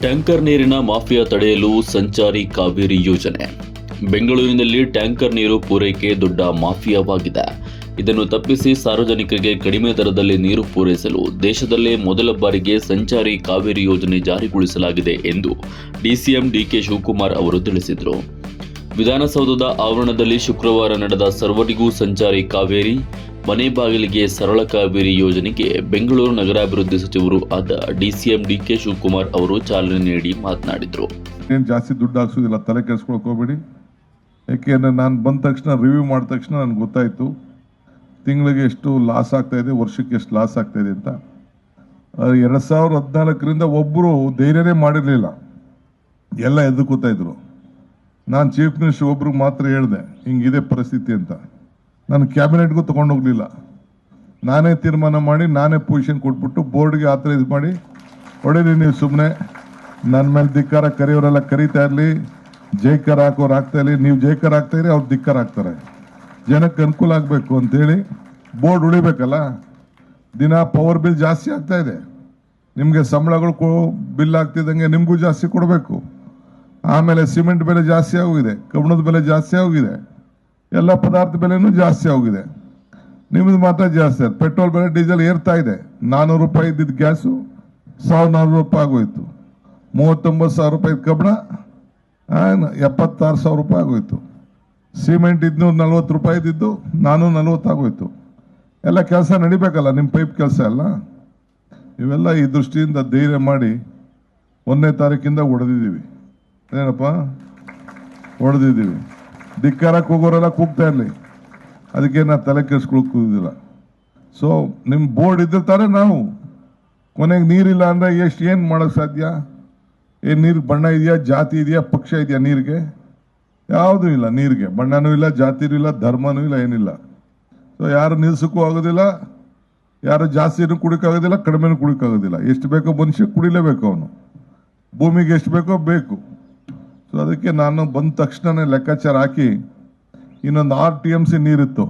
Tanker ನೀರಿನ mafia ತಡೆಯಲು ಸಂಚಾರಿ ಕಾವೇರಿ ಯೋಜನೆ. ಬೆಂಗಳೂರಿನಲ್ಲಿ ಟ್ಯಾಂಕರ್ ನೀರು ಪೂರೈಕೆ ದೊಡ್ಡ ಮಾಫಿಯಾವಾಗಿದೆ. ಇದನ್ನು ತಪ್ಪಿಸಿ ಸಾರ್ವಜನಿಕರಿಗೆ ಕಡಿಮೆ ದರದಲ್ಲಿ ನೀರು ಪೂರೈಸಲು ದೇಶದಲ್ಲೇ ಮೊದಲ ಬಾರಿಗೆ ಸಂಚಾರಿ ಕಾವೇರಿ ಯೋಜನೆ ಜಾರಿಗೊಳಿಸಲಾಗಿದೆ ಎಂದು ಡಿಸಿಎಂ ಡಿಕೆ ಶಿವಕುಮಾರ್ ಅವರು ತಿಳಿಸಿದರು. ವಿಧಾನಸೌಧದ ಆವರಣದಲ್ಲಿ ಶುಕ್ರವಾರ ನಡೆದ ಸರ್ವರಿಗೂ ಸಂಚಾರಿ ಕಾವೇರಿ ಮನೆ ಬಾಗಿಲಿಗೆ ಸರಳ ಕಾವೇರಿ ಯೋಜನೆಗೆ ಬೆಂಗಳೂರು ನಗರಾಭಿವೃದ್ಧಿ ಸಚಿವರು ಆದ ಡಿಸಿಎಂ ಡಿಕೆ ಶಿವಕುಮಾರ್ ಅವರು ಚಾಲನೆ ನೀಡಿ ಮಾತನಾಡಿದರು. ಏನು ಜಾಸ್ತಿ ದುಡ್ಡು ಹಾಕ್ಸೋದಿಲ್ಲ, ತಲೆ ಕೆಡಿಸ್ಕೊಳಕ್ ಹೋಗ್ಬೇಡಿ. ಯಾಕೆಂದ್ರೆ ನಾನು ಬಂದ ತಕ್ಷಣ ರಿವ್ಯೂ ಮಾಡಿದ ತಕ್ಷಣ ನನಗೆ ಗೊತ್ತಾಯಿತು. ತಿಂಗಳಿಗೆ ಎಷ್ಟು ಲಾಸ್ ಆಗ್ತಾ ಇದೆ, ವರ್ಷಕ್ಕೆ ಎಷ್ಟು ಲಾಸ್ ಆಗ್ತಾ ಇದೆ ಅಂತ. ಎರಡು ಸಾವಿರದ ಹದಿನಾಲ್ಕರಿಂದ ಒಬ್ಬರು ಧೈರ್ಯನೇ ಮಾಡಿರಲಿಲ್ಲ. ಎಲ್ಲ ಎದ್ದು ಕೂತಾಯಿದ್ರು ನಾನು ಚೀಫ್ ಮಿನಿಸ್ಟರ್ ಒಬ್ರಿಗೆ ಮಾತ್ರ ಹೇಳಿದೆ, ಹಿಂಗಿದೆ ಪರಿಸ್ಥಿತಿ ಅಂತ. ನಾನು ಕ್ಯಾಬಿನೆಟ್ಗೂ ತೊಗೊಂಡೋಗ್ಲಿಲ್ಲ. ನಾನೇ ತೀರ್ಮಾನ ಮಾಡಿ ನಾನೇ ಪೊಸಿಷನ್ ಕೊಟ್ಬಿಟ್ಟು ಬೋರ್ಡ್ಗೆ ಆಥರೈಸ್ ಮಾಡಿ, ಹೊಡೀರಿ ನೀವು ಸುಮ್ಮನೆ ನನ್ನ ಮೇಲೆ ಧಿಕ್ಕಾರ ಕರೆಯೋರೆಲ್ಲ ಕರೀತಾ ಇರಲಿ. ಜೈಕರ್ ಹಾಕೋರು ಆಗ್ತಾ ಇರಲಿ. ನೀವು ಜೈಕರ್ ಆಗ್ತಾ ಇರಿ, ಅವ್ರು ಧಿಕ್ಕಾರ ಆಗ್ತಾರೆ ಜನಕ್ಕೆ ಅನುಕೂಲ ಆಗಬೇಕು ಅಂತೇಳಿ ಬೋರ್ಡ್ ಉಳಿಬೇಕಲ್ಲ? ದಿನ ಪವರ್ ಬಿಲ್ ಜಾಸ್ತಿ ಆಗ್ತಾ ಇದೆ. ನಿಮಗೆ ಸಂಬಳಗಳು ಕೊ ಬಿಲ್ ಆಗ್ತಿದ್ದಂಗೆ ನಿಮಗೂ ಜಾಸ್ತಿ ಕೊಡಬೇಕು. ಆಮೇಲೆ ಸಿಮೆಂಟ್ ಬೆಲೆ ಜಾಸ್ತಿ ಆಗೋಗಿದೆ. ಕಬ್ಬಣದ ಬೆಲೆ ಜಾಸ್ತಿ ಆಗೋಗಿದೆ. ಎಲ್ಲ ಪದಾರ್ಥ ಬೆಲೆನೂ ಜಾಸ್ತಿ ಆಗಿದೆ ನಿಮ್ಮದು ಮಾತ್ರ ಜಾಸ್ತಿ ಆಯ್ತು. ಪೆಟ್ರೋಲ್ ಬೆಲೆ, ಡೀಸೆಲ್ ಏರ್ತಾ ಇದೆ. ನಾನ್ನೂರು ರೂಪಾಯಿ ಇದ್ದಿದ್ದು ಗ್ಯಾಸು ಸಾವಿರದ ನಾನ್ನೂರು ರೂಪಾಯಿ ಆಗೋಯ್ತು. ಮೂವತ್ತೊಂಬತ್ತು ಸಾವಿರ ರೂಪಾಯಿ ಕಬ್ಬಣ ಎಪ್ಪತ್ತಾರು ಸಾವಿರ ರೂಪಾಯಿ ಆಗೋಯ್ತು. ಸಿಮೆಂಟ್ ಇದ್ನೂರ ನಲ್ವತ್ತು ರೂಪಾಯಿ ಇದ್ದಿದ್ದು, ನಾನೂರು ನಲ್ವತ್ತು ಆಗೋಯ್ತು. ಎಲ್ಲ ಕೆಲಸ ನಡಿಬೇಕಲ್ಲ ನಿಮ್ಮ ಪೈಪ್ ಕೆಲಸ ಎಲ್ಲ? ಇವೆಲ್ಲ ಈ ದೃಷ್ಟಿಯಿಂದ ಧೈರ್ಯ ಮಾಡಿ ಒಂದನೇ ತಾರೀಕಿಂದ ಹೊಡೆದಿದ್ದೀವಿ. ಏನಪ್ಪ? ಹೊಡೆದಿದ್ದೀವಿ. ಧಿಕ್ಕಾರಕ್ಕೆ ಹೋಗೋರೆಲ್ಲ ಕೂಗ್ತಾ ಇರಲಿ. ಅದಕ್ಕೆ ನಾ ತಲೆ ಕೆಡ್ಸ್ಕೊಳಕ್ಕೆ ಕೂದಿಲ್ಲ ಸೊ ನಿಮ್ಮ ಬೋರ್ಡ್ ಇದ್ರ ತಾನೇ ನಾವು. ಕೊನೆಗೆ ನೀರಿಲ್ಲ ಅಂದ್ರೆ ಎಷ್ಟು ಏನು ಮಾಡೋಕ್ಕೆ ಸಾಧ್ಯ? ಏನು ನೀರಿಗೆ ಬಣ್ಣ ಇದೆಯಾ, ಜಾತಿ ಇದೆಯಾ, ಪಕ್ಷ ಇದೆಯಾ ನೀರಿಗೆ? ಯಾವುದೂ ಇಲ್ಲ ನೀರಿಗೆ. ಬಣ್ಣನೂ ಇಲ್ಲ, ಜಾತಿನೂ ಇಲ್ಲ, ಧರ್ಮನೂ ಇಲ್ಲ, ಏನಿಲ್ಲ. ಸೊ ಯಾರು ನಿಲ್ಸಕ್ಕೂ ಆಗೋದಿಲ್ಲ. ಯಾರು ಜಾಸ್ತಿನೂ ಕುಡಿಯೋಕ್ಕಾಗೋದಿಲ್ಲ ಕಡಿಮೆನೂ ಕುಡಿಯೋಕ್ಕಾಗೋದಿಲ್ಲ ಎಷ್ಟು ಬೇಕೋ ಮನುಷ್ಯ ಕುಡಿಲೇಬೇಕು ಅವನು. ಭೂಮಿಗೆ ಎಷ್ಟು ಬೇಕೋ ಬೇಕು. ಸೊ ಅದಕ್ಕೆ ನಾನು ಬಂದ ತಕ್ಷಣನೇ ಲೆಕ್ಕಾಚಾರ ಹಾಕಿ ಇನ್ನೊಂದು ಆರು ಟಿ ಎಂ ಸಿ ನೀರಿತ್ತು.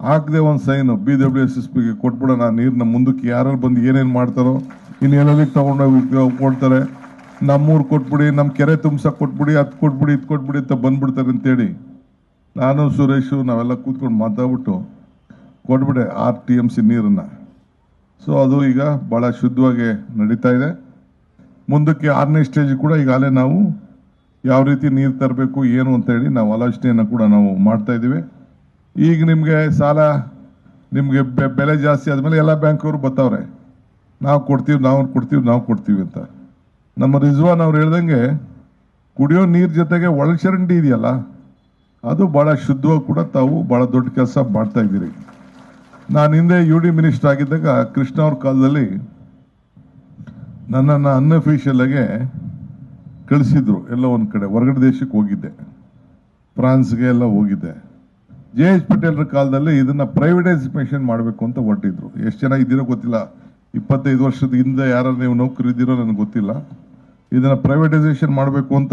ಹಾಕದೆ ಒಂದು sign, B W S S ಪಿಗೆ ಕೊಟ್ಬಿಡೋಣ ನೀರನ್ನ ಮುಂದಕ್ಕೆ ಯಾರು ಬಂದು ಏನೇನು ಮಾಡ್ತಾರೋ, ಇನ್ನು ಎಲ್ಲೆಲ್ಲಿ ತೊಗೊಂಡೋಗಿ ಕೊಡ್ತಾರೆ ನಮ್ಮೂರು ಕೊಟ್ಬಿಡಿ ನಮ್ಮ ಕೆರೆ ತುಂಬ್ಸಕ್ಕೆ ಕೊಟ್ಬಿಡಿ, ಅದು ಕೊಟ್ಬಿಡಿ, ಇದು ಕೊಟ್ಬಿಡಿ ಅಂತ ಬಂದ್ಬಿಡ್ತಾರೆ ಅಂತೇಳಿ ನಾನು, ಸುರೇಶು, ನಾವೆಲ್ಲ ಕೂತ್ಕೊಂಡು ಮಾತಾಡ್ಬಿಟ್ಟು ಕೊಟ್ಬಿಡೆ ಆರ್ ಟಿ ಎಂ ಸಿ ನೀರನ್ನು. ಸೊ ಅದು ಈಗ ಭಾಳ ಶುದ್ಧವಾಗಿ ನಡೀತಾ ಇದೆ. ಮುಂದಕ್ಕೆ ಆರನೇ ಸ್ಟೇಜ್ ಕೂಡ ಈಗಾಗಲೇ ನಾವು ಯಾವ ರೀತಿ ನೀರು ತರಬೇಕು, ಏನು ಅಂತ ಹೇಳಿ ನಾವು ಆಲೋಚನೆಯನ್ನು ಕೂಡ ನಾವು ಮಾಡ್ತಾ ಇದ್ದೀವಿ. ಈಗ ನಿಮಗೆ ಸಾಲ, ನಿಮಗೆ ಬೆಲೆ ಜಾಸ್ತಿ ಆದಮೇಲೆ ಎಲ್ಲ ಬ್ಯಾಂಕವರು ಬರ್ತಾವ್ರೆ ನಾವು ಕೊಡ್ತೀವಿ ನಾವು ಕೊಡ್ತೀವಿ ನಾವು ಕೊಡ್ತೀವಿ ಅಂತ. ನಮ್ಮ ರಿಜ್ವಾನ್ ಅವ್ರು ಹೇಳ್ದಂಗೆ, ಕುಡಿಯೋ ನೀರು ಜೊತೆಗೆ ಒಳಚರಂಡಿ ಇದೆಯಲ್ಲ, ಅದು ಭಾಳ ಶುದ್ಧವಾಗಿ ಕೂಡ ತಾವು ಭಾಳ ದೊಡ್ಡ ಕೆಲಸ ಮಾಡ್ತಾ ಇದ್ದೀರಿ. ನಾನು ಹಿಂದೆ ಯು ಡಿ ಮಿನಿಸ್ಟರ್ ಆಗಿದ್ದಾಗ ಕೃಷ್ಣ ಅವ್ರ ಕಾಲದಲ್ಲಿ ನನ್ನನ್ನು ಅನ್ಅಫಿಷಿಯಲಾಗೆ ಕಳಿಸಿದ್ರು, ಎಲ್ಲ ಒಂದು ಕಡೆ. ಹೊರಗಡೆ ದೇಶಕ್ಕೆ ಹೋಗಿದ್ದೆ. ಫ್ರಾನ್ಸ್ಗೆ ಎಲ್ಲ ಹೋಗಿದ್ದೆ. ಜೆ ಎಚ್ ಪಟೇಲ್ರ ಕಾಲದಲ್ಲಿ ಇದನ್ನ ಪ್ರೈವೇಟೈಸೇಷನ್ ಮಾಡಬೇಕು ಅಂತ ಹೊರಟಿದ್ರು. ಎಷ್ಟು ಜನ ಇದ್ದೀರೋ ಗೊತ್ತಿಲ್ಲ. ಇಪ್ಪತ್ತೈದು ವರ್ಷದ ಹಿಂದೆ ಯಾರು ನೀವು ನೌಕರಿ ಇದ್ದೀರೋ ನನಗೆ ಗೊತ್ತಿಲ್ಲ. ಇದನ್ನ ಪ್ರೈವೇಟೈಸೇಷನ್ ಮಾಡಬೇಕು ಅಂತ